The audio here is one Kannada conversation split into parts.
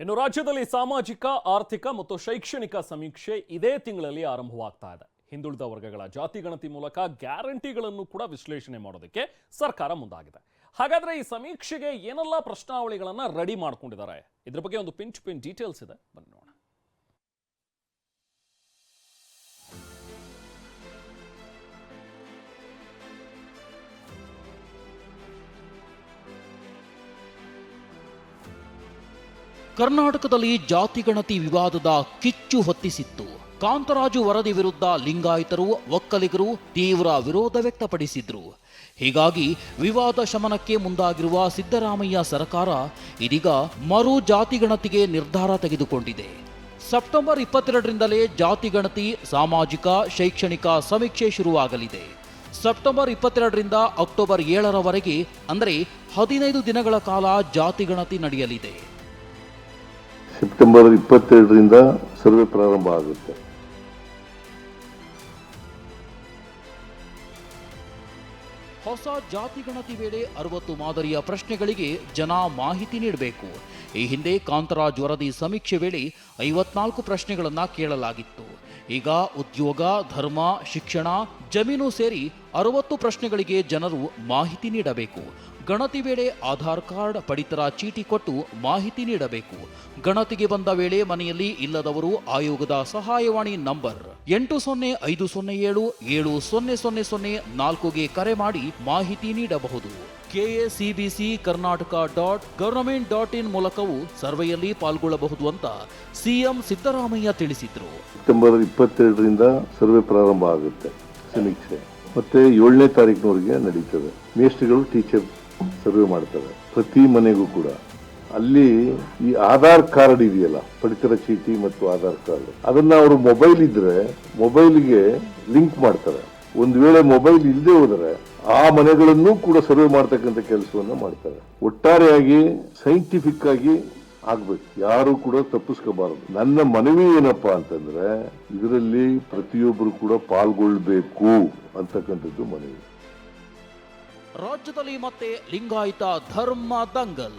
ಇನ್ನು ರಾಜ್ಯದಲ್ಲಿ ಸಾಮಾಜಿಕ, ಆರ್ಥಿಕ ಮತ್ತು ಶೈಕ್ಷಣಿಕ ಸಮೀಕ್ಷೆ ಇದೇ ತಿಂಗಳಲ್ಲಿ ಆರಂಭವಾಗ್ತಾ ಇದೆ. ಹಿಂದುಳಿದ ವರ್ಗಗಳ ಜಾತಿ ಗಣತಿ ಮೂಲಕ ಗ್ಯಾರಂಟಿಗಳನ್ನು ಕೂಡ ವಿಶ್ಲೇಷಣೆ ಮಾಡೋದಕ್ಕೆ ಸರ್ಕಾರ ಮುಂದಾಗಿದೆ. ಹಾಗಾದ್ರೆ ಈ ಸಮೀಕ್ಷೆಗೆ ಏನೆಲ್ಲ ಪ್ರಶ್ನಾವಳಿಗಳನ್ನ ರೆಡಿ ಮಾಡ್ಕೊಂಡಿದ್ದಾರೆ? ಇದ್ರ ಬಗ್ಗೆ ಒಂದು ಪಿಂಚ್ ಪಿಂಚ್ ಡೀಟೇಲ್ಸ್ ಇದೆ. ಬನ್ನಿ ಕರ್ನಾಟಕದಲ್ಲಿ ಜಾತಿಗಣತಿ ವಿವಾದದ ಕಿಚ್ಚು ಹೊತ್ತಿಸಿತ್ತು. ಕಾಂತರಾಜು ವರದಿ ವಿರುದ್ಧ ಲಿಂಗಾಯತರು, ಒಕ್ಕಲಿಗರು ತೀವ್ರ ವಿರೋಧ ವ್ಯಕ್ತಪಡಿಸಿದ್ರು. ಹೀಗಾಗಿ ವಿವಾದ ಶಮನಕ್ಕೆ ಮುಂದಾಗಿರುವ ಸಿದ್ದರಾಮಯ್ಯ ಸರ್ಕಾರ ಇದೀಗ ಮರು ಜಾತಿಗಣತಿಗೆ ನಿರ್ಧಾರ ತೆಗೆದುಕೊಂಡಿದೆ. ಸೆಪ್ಟೆಂಬರ್ ಇಪ್ಪತ್ತೆರಡರಿಂದಲೇ ಜಾತಿಗಣತಿ ಸಾಮಾಜಿಕ, ಶೈಕ್ಷಣಿಕ ಸಮೀಕ್ಷೆ ಶುರುವಾಗಲಿದೆ. ಸೆಪ್ಟೆಂಬರ್ ಇಪ್ಪತ್ತೆರಡರಿಂದ ಅಕ್ಟೋಬರ್ ಏಳರವರೆಗೆ, ಅಂದರೆ ಹದಿನೈದು ದಿನಗಳ ಕಾಲ ಜಾತಿಗಣತಿ ನಡೆಯಲಿದೆ. ಸೆಪ್ಟೆಂಬರ್ ಇಪ್ಪತ್ತೆರಡರಿಂದ ಸರ್ವೆ ಪ್ರಾರಂಭ ಆಗುತ್ತೆ. ಹೊಸ ಜಾತಿ ಗಣತಿ ವೇಳೆ ಅರವತ್ತು ಮಾದರಿಯ ಪ್ರಶ್ನೆಗಳಿಗೆ ಜನ ಮಾಹಿತಿ ನೀಡಬೇಕು. ಈ ಹಿಂದೆ ಕಾಂತರಾಜ್ ವರದಿ ಸಮೀಕ್ಷೆ ವೇಳೆ ಐವತ್ನಾಲ್ಕು ಪ್ರಶ್ನೆಗಳನ್ನು ಕೇಳಲಾಗಿತ್ತು. ಈಗ ಉದ್ಯೋಗ, ಧರ್ಮ, ಶಿಕ್ಷಣ, ಜಮೀನು ಸೇರಿ ಅರವತ್ತು ಪ್ರಶ್ನೆಗಳಿಗೆ ಜನರು ಮಾಹಿತಿ ನೀಡಬೇಕು. ಗಣತಿ ವೇಳೆ ಆಧಾರ್ ಕಾರ್ಡ್ ಪಡಿತರ ಚೀಟಿ ಕೊಟ್ಟು ಮಾಹಿತಿ ನೀಡಬೇಕು. ಗಣತಿಗೆ ಬಂದ ವೇಳೆ ಮನೆಯಲ್ಲಿ ಇಲ್ಲದವರು ಆಯೋಗದ ಸಹಾಯವಾಣಿ ನಂಬರ್ ಎಂಟು ಸೊನ್ನೆ ಐದು ಸೊನ್ನೆ ಏಳು ಏಳು ಸೊನ್ನೆ ಸೊನ್ನೆ ಸೊನ್ನೆ ನಾಲ್ಕುಗೆ ಕರೆ ಮಾಡಿ ಮಾಹಿತಿ ನೀಡಬಹುದು. KSCBC Karnataka dot government dot in ಮೂಲಕವೂ ಸರ್ವೆಯಲ್ಲಿ ಪಾಲ್ಗೊಳ್ಳಬಹುದು ಅಂತ ಸಿಎಂ ಸಿದ್ದರಾಮಯ್ಯ ತಿಳಿಸಿದ್ರು. ಸೆಪ್ಟೆಂಬರ್ ಇಪ್ಪತ್ತೆರಡರಿಂದ ಸರ್ವೆ ಪ್ರಾರಂಭ ಆಗುತ್ತೆ. ಸಮೀಕ್ಷೆ. ಮತ್ತೆ ಏಳನೇ ತಾರೀಕಿನವರೆಗೆ ನಡೀತದೆ. ಮೇಸ್ಟ್ರಿಗಳು ಟೀಚರ್ ಸರ್ವೆ ಮಾಡ್ತಾರೆ ಪ್ರತಿ ಮನೆಗೂ ಕೂಡ. ಅಲ್ಲಿ ಈ ಆಧಾರ್ ಕಾರ್ಡ್ ಇದೆಯಲ್ಲ, ಪಡಿತರ ಚೀಟಿ ಮತ್ತು ಆಧಾರ್ ಕಾರ್ಡ್, ಅದನ್ನ ಅವರು ಮೊಬೈಲ್ ಇದ್ರೆ ಮೊಬೈಲ್ಗೆ ಲಿಂಕ್ ಮಾಡ್ತಾರೆ. ಒಂದು ವೇಳೆ ಮೊಬೈಲ್ ಇಲ್ಲದೆ ಹೋದರೆ ಆ ಮನೆಗಳನ್ನು ಕೂಡ ಸರ್ವೆ ಮಾಡ್ತಕ್ಕಂಥ ಕೆಲಸವನ್ನ ಮಾಡ್ತಾರೆ. ಒಟ್ಟಾರೆಯಾಗಿ ಸೈಂಟಿಫಿಕ್ ಆಗಿ ಆಗ್ಬೇಕು. ಯಾರು ಕೂಡ ತಪ್ಪಿಸ್ಕೋಬಾರದು. ನನ್ನ ಮನವಿ ಏನಪ್ಪಾ ಅಂತಂದ್ರೆ, ಇದರಲ್ಲಿ ಪ್ರತಿಯೊಬ್ಬರು ಕೂಡ ಪಾಲ್ಗೊಳ್ಬೇಕು ಅಂತಕ್ಕಂಥದ್ದು ಮನವಿ. ರಾಜ್ಯದಲ್ಲಿ ಮತ್ತೆ ಲಿಂಗಾಯತ ಧರ್ಮ ದಂಗಲ್.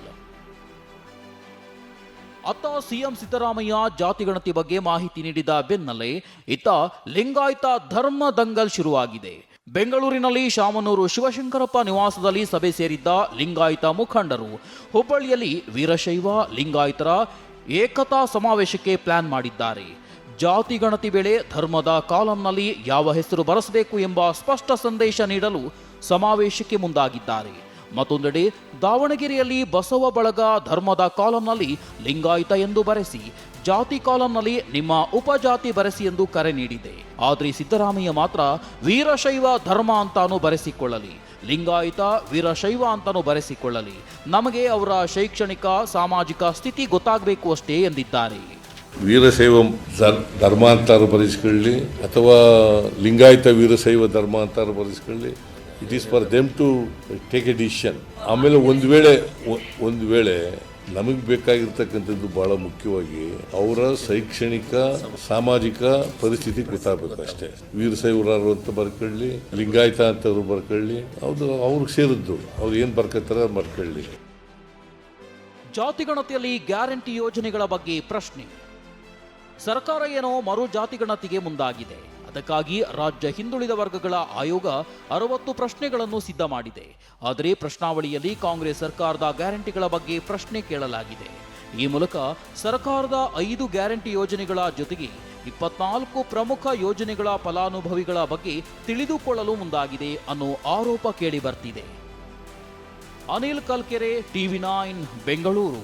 ಅತ್ತ ಸಿಎಂ ಸಿದ್ದರಾಮಯ್ಯ ಜಾತಿಗಣತಿ ಬಗ್ಗೆ ಮಾಹಿತಿ ನೀಡಿದ ಬೆನ್ನಲ್ಲೇ ಇತ್ತ ಲಿಂಗಾಯತ ಧರ್ಮ ದಂಗಲ್ ಶುರುವಾಗಿದೆ. ಬೆಂಗಳೂರಿನಲ್ಲಿ ಶಾಮನೂರು ಶಿವಶಂಕರಪ್ಪ ನಿವಾಸದಲ್ಲಿ ಸಭೆ ಸೇರಿದ್ದ ಲಿಂಗಾಯತ ಮುಖಂಡರು ಹುಬ್ಬಳ್ಳಿಯಲ್ಲಿ ವೀರಶೈವ ಲಿಂಗಾಯತರ ಏಕತಾ ಸಮಾವೇಶಕ್ಕೆ ಪ್ಲಾನ್ ಮಾಡಿದ್ದಾರೆ. ಜಾತಿ ಗಣತಿ ವೇಳೆ ಧರ್ಮದ ಕಾಲಂನಲ್ಲಿ ಯಾವ ಹೆಸರು ಬರಸಬೇಕು ಎಂಬ ಸ್ಪಷ್ಟ ಸಂದೇಶ ನೀಡಲು ಸಮಾವೇಶಕ್ಕೆ ಮುಂದಾಗಿದ್ದಾರೆ. ಮತ್ತೊಂದೆಡೆ ದಾವಣಗೆರೆಯಲ್ಲಿ ಬಸವ ಬಳಗ ಧರ್ಮದ ಕಾಲಂನಲ್ಲಿ ಲಿಂಗಾಯತ ಎಂದು ಬರೆಸಿ, ಜಾತಿ ಕಾಲಂನಲ್ಲಿ ನಿಮ್ಮ ಉಪಜಾತಿ ಬರೆಸಿ ಎಂದು ಕರೆ ನೀಡಿದೆ. ಆದ್ರೆ ಸಿದ್ದರಾಮಯ್ಯ ಮಾತ್ರ ವೀರಶೈವ ಧರ್ಮ ಅಂತಾನು ಬರೆಸಿಕೊಳ್ಳಲಿ, ಲಿಂಗಾಯತ ವೀರಶೈವ ಅಂತಾನು ಬರೆಸಿಕೊಳ್ಳಲಿ. ನಮಗೆ ಅವರ ಶೈಕ್ಷಣಿಕ, ಸಾಮಾಜಿಕ ಸ್ಥಿತಿ ಗೊತ್ತಾಗಬೇಕು ಅಷ್ಟೇ ಎಂದಿದ್ದಾರೆ. ವೀರಶೈವ ಧರ್- ಧರ್ಮ ಅಂತಾರು ಬರೆಸಿಕೊಳ್ಳಿ, ಅಥವಾ ಲಿಂಗಾಯತ ವೀರಶೈವ ಧರ್ಮ ಅಂತಾರು ಬರೆಸ್ಕೊಳ್ಳಿ it is for them to take a decision ಆಮೇಲೆ ಒಂದು ವೇಳೆ ಒಂದು ವೇಳೆ ನಮಗೆ ಬೇಕಾಗಿರ್ತಕ್ಕಂಥದ್ದು ಬಹಳ ಮುಖ್ಯವಾಗಿ ಅವರ ಶೈಕ್ಷಣಿಕ, ಸಾಮಾಜಿಕ ಪರಿಸ್ಥಿತಿ ಗೊತ್ತಾಗಬೇಕು ಅಷ್ಟೇ. ವೀರಶೈವರಾರು ಅಂತ ಬರ್ಕೊಳ್ಳಿ, ಲಿಂಗಾಯತ ಅಂತವ್ರು ಬರ್ಕೊಳ್ಳಿ, ಅದು ಅವ್ರಿಗೆ ಸೇರಿದ್ದು. ಅವ್ರು ಏನು ಬರ್ಕೊತಾರೆ ಬರ್ಕೊಳ್ಳಿ ಜಾತಿಗಣತಿಯಲ್ಲಿ ಗ್ಯಾರಂಟಿ ಯೋಜನೆಗಳ ಬಗ್ಗೆ ಪ್ರಶ್ನೆ. ಸರ್ಕಾರ ಏನೋ ಮರು ಜಾತಿಗಣತಿಗೆ ಮುಂದಾಗಿದೆ. ಅದಕ್ಕಾಗಿ ರಾಜ್ಯ ಹಿಂದುಳಿದ ವರ್ಗಗಳ ಆಯೋಗ ಅರವತ್ತು ಪ್ರಶ್ನೆಗಳನ್ನು ಸಿದ್ಧ ಮಾಡಿದೆ. ಆದರೆ ಪ್ರಶ್ನಾವಳಿಯಲ್ಲಿ ಕಾಂಗ್ರೆಸ್ ಸರ್ಕಾರದ ಗ್ಯಾರಂಟಿಗಳ ಬಗ್ಗೆ ಪ್ರಶ್ನೆ ಕೇಳಲಾಗಿದೆ. ಈ ಮೂಲಕ ಸರ್ಕಾರದ ಐದು ಗ್ಯಾರಂಟಿ ಯೋಜನೆಗಳ ಜೊತೆಗೆ ಇಪ್ಪತ್ನಾಲ್ಕು ಪ್ರಮುಖ ಯೋಜನೆಗಳ ಫಲಾನುಭವಿಗಳ ಬಗ್ಗೆ ತಿಳಿದುಕೊಳ್ಳಲು ಮುಂದಾಗಿದೆ ಅನ್ನೋ ಆರೋಪ ಕೇಳಿಬರ್ತಿದೆ. Anil Kalkere, TV nine, Bengaluru.